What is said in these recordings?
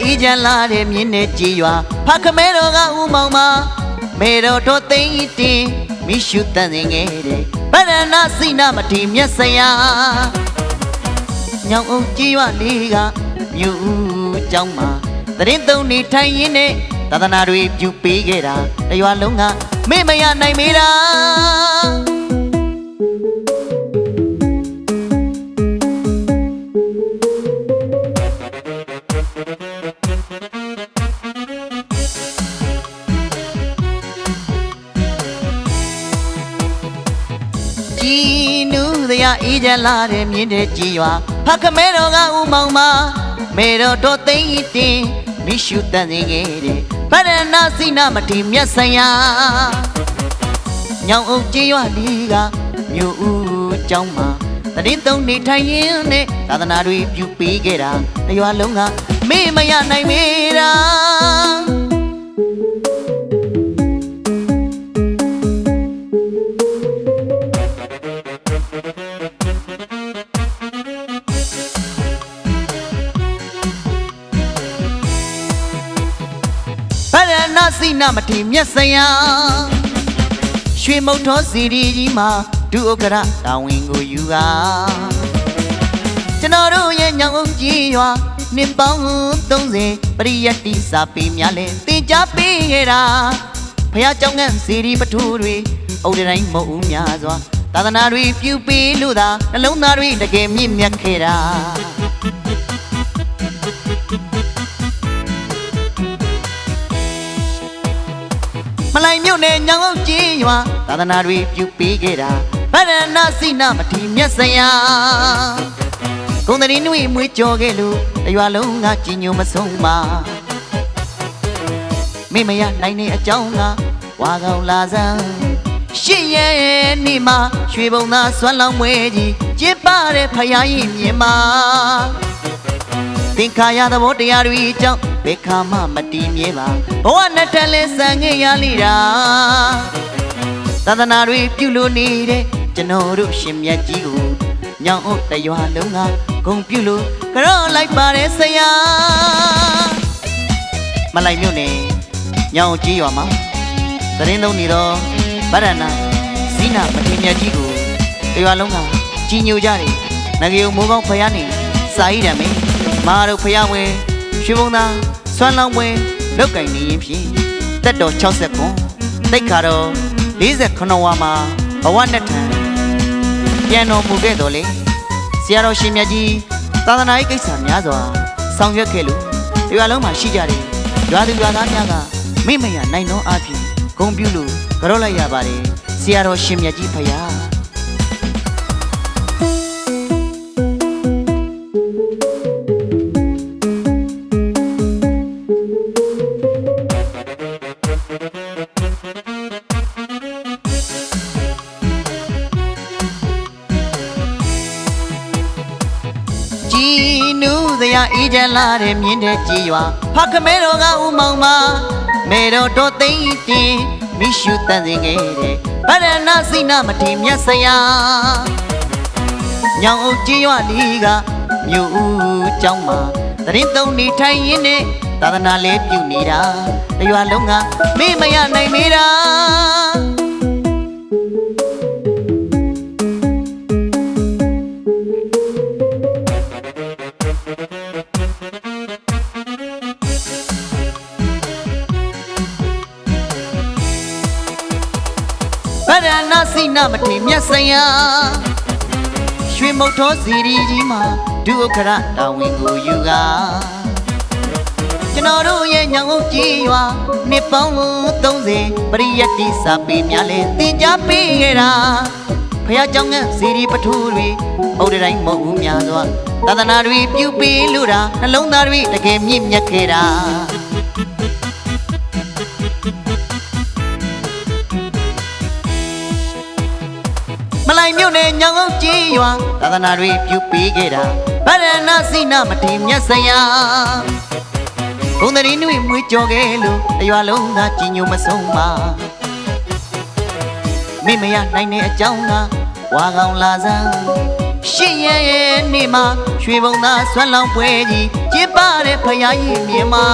အေးချမ်းလာတဲ့မြင်းနဲ့ကြည်ရွာဖခမဲတော်ကဥမောင်မာမေတော်တော်သိမ့်တင်မိရှုတန်စင်ငယ်တဲ့ဗရဏစိနမတိမျက်စရာညောင်အောင်ကြည်ရွာလေးကမြို့ဦးကျောင်းမှာတရင်သုံးနေထိုင်ရင်းနဲ့သာသနာတွေပြုပေးခဲ့တာတရွာလုံးကမေ့မရနိုင်မေတာ ကြည်နူးစရာအေးချမ်းလာတဲ့မြင်းတဲ့ကြည်ရွာဖခမဲတော်ကဥမောင်မမေတော်တို့သိမ့်တင်မိရှုတန်စင်ခဲ့တဲ့ဗရဏစိနာမတိမျက်စရာညောင်အုပ်ကြည်ရွာလေးကမြို့ဦးเจ้าမှာတရင်သုံးနေထိုင်ရင်းနဲ့သာသနာတွေပြုပေးခဲ့တာတရွာလုံးကမေ့မရနိုင်မေးတာ စိနာမတိမျက်စရာရွှေမုတ်သောစီရီကြီးမှာဒုဥက္ကရတာဝန်ကိုယူကကျွန်တော်တို့ရဲ့ညောင်ဦးကြီးရွာနှစ်ပေါင်း30ပရိယတ်တိစာပေများလဲတင် जा ပေးခဲ့တာဖះเจ้าငန့်စီရီပထူတွေအုတ်တိုင်းမဟုတ်ဦးများစွာသာသနာတွေပြုပေးလို့သာနှလုံးသားတွေတကယ်မြင့်မြတ်ခဲ့တာ မလိုက်မြို့နယ်ညောင်အောင်ကြီးရွာသာသနာတွေပြုပေးခဲ့တာဗရဏစိနာမတိမျက်စရာကုံတရီနွေမွေးကြော်ခဲ့လို့တရွာလုံးကကြည်ညိုမဆုံးပါမိမရနိုင်တဲ့အကြောင်းကဝါကောင်လာစမ်းရှစ်ရဲ့နေ့မှာရွှေဘုံသားဆွမ်းလောင်းမွေကြီးကျစ်ပါတဲ့ဖယားရင်မြင်မှာသင်္ခါရသဘောတရားတွေအကြောင်း ဘယ်ခါမှမတည်မြဲပါဘဝနဲ့တန်လဲဆန်ခဲ့ရလိတာသာသနာတွေပြုလို့နေတဲ့ကျွန်တော်တို့ရှင်မြတ်ကြီးကိုညောင်အုပ်တရွာလုံးကဂုံပြုလို့ကြော့လိုက်ပါတယ်ဆရာမလိုက်မြို့နယ်ညောင်ကြီးရွာမှာသတင်းသုံးနေတော့ဗရဏဇိနာမထေမြတ်ကြီးကိုတရွာလုံးကကြီးညိုကြတယ်ငရေုံမိုးကောင်းဖယားနေစာဣဒံမင်းမာတို့ဖျားဝင် ရွှေဘုံသားဆွမ်းလောင်းဝင်လုတ်ကင်နေရင်ဖြင့်တက်တော်60ခွန်တိတ်ခါတော့48ဝါမှာဘဝနဲ့ထံပြန်တော်မူခဲ့တော်လေဆရာတော်ရှင်မြတ်ကြီးသာသနာ့ကိစ္စများစွာဆောင်ရွက်ခဲ့လို့ဒီရွာလုံးမှာရှိကြတယ်ရွာသူရွာသားများကမိမရနိုင်သောအဖြစ်ဂုံပြုလို့ကြော့လိုက်ရပါတယ်ဆရာတော်ရှင်မြတ်ကြီးဖျားကြ ရာအေးချမ်းလာတဲ့မြင်းတဲ့ကြီးရွာဖခမဲတော်ကဥမောင်မာမေတော်တော်သိမ့်တင်မိရှုတန်စင်ခဲ့တဲ့ဗရဏစိနမထေမြတ်ဆရာညောင်အုပ်ကြီးရွာလီကမြို့ဦးကျောင်းမှာတရင်သုံးနေထိုင်ရင်းနဲ့သာသနာလေးပြုနေတာတရွာလုံးကမေ့မရနိုင်နေတာ နာမထေမြတ်စရာရွှေမုတ်သောစီရီကြီးမှာဒုက္ခရတာဝန်ကိုယူကကျွန်တော်တို့ရဲ့ညောင်ဦးကြီးရွာနှစ်ပေါင်း30ပရိယတ်တိစာပေများလဲသင်ကြားပေးခဲ့တာဖះเจ้าငန့်စီရီပထူတွေအုတ်တိုင်းမဟုတ်ဘူးများစွာသာသနာတွေပြုပေးလို့တာနှလုံးသားတွေတကယ်မြင့်မြတ်ခဲ့တာ မလိုက်မြို့နယ်ညောင်အောင်ကြီးရွာသာသနာတွေပြုပေးခဲ့တာဗရဏစိနာမတိမျက်စရာဘုံတရီနွေမွေးကြော်ခဲ့လို့တရွာလုံးကကြည်ညိုမဆုံးပါမိမရနိုင်တဲ့အကြောင်းကဝါကောင်လာစမ်းရှင်းရဲ့နေ့မှာရွှေဘုံသားဆွမ်းလောင်းပွဲကြီးကျင်းပတဲ့ဖယားကြီးမြင်မှာ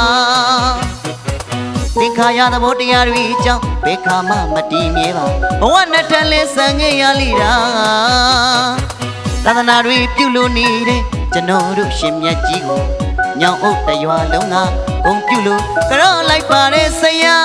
သင်္ခါရသဘောတရားတွေအကြောင်းဘယ်ခါမှမတည်မြဲပါဘဝနဲ့တန်လဲဆန်ခဲ့ရလိတာသာသနာတွေပြုလို့နေတဲ့ကျွန်တော်တို့ရှင်မြတ်ကြီးကိုညောင်အုပ်တရွာလုံးကဂုံပြုလို့ကြောလိုက်ပါတဲ့ဆရာ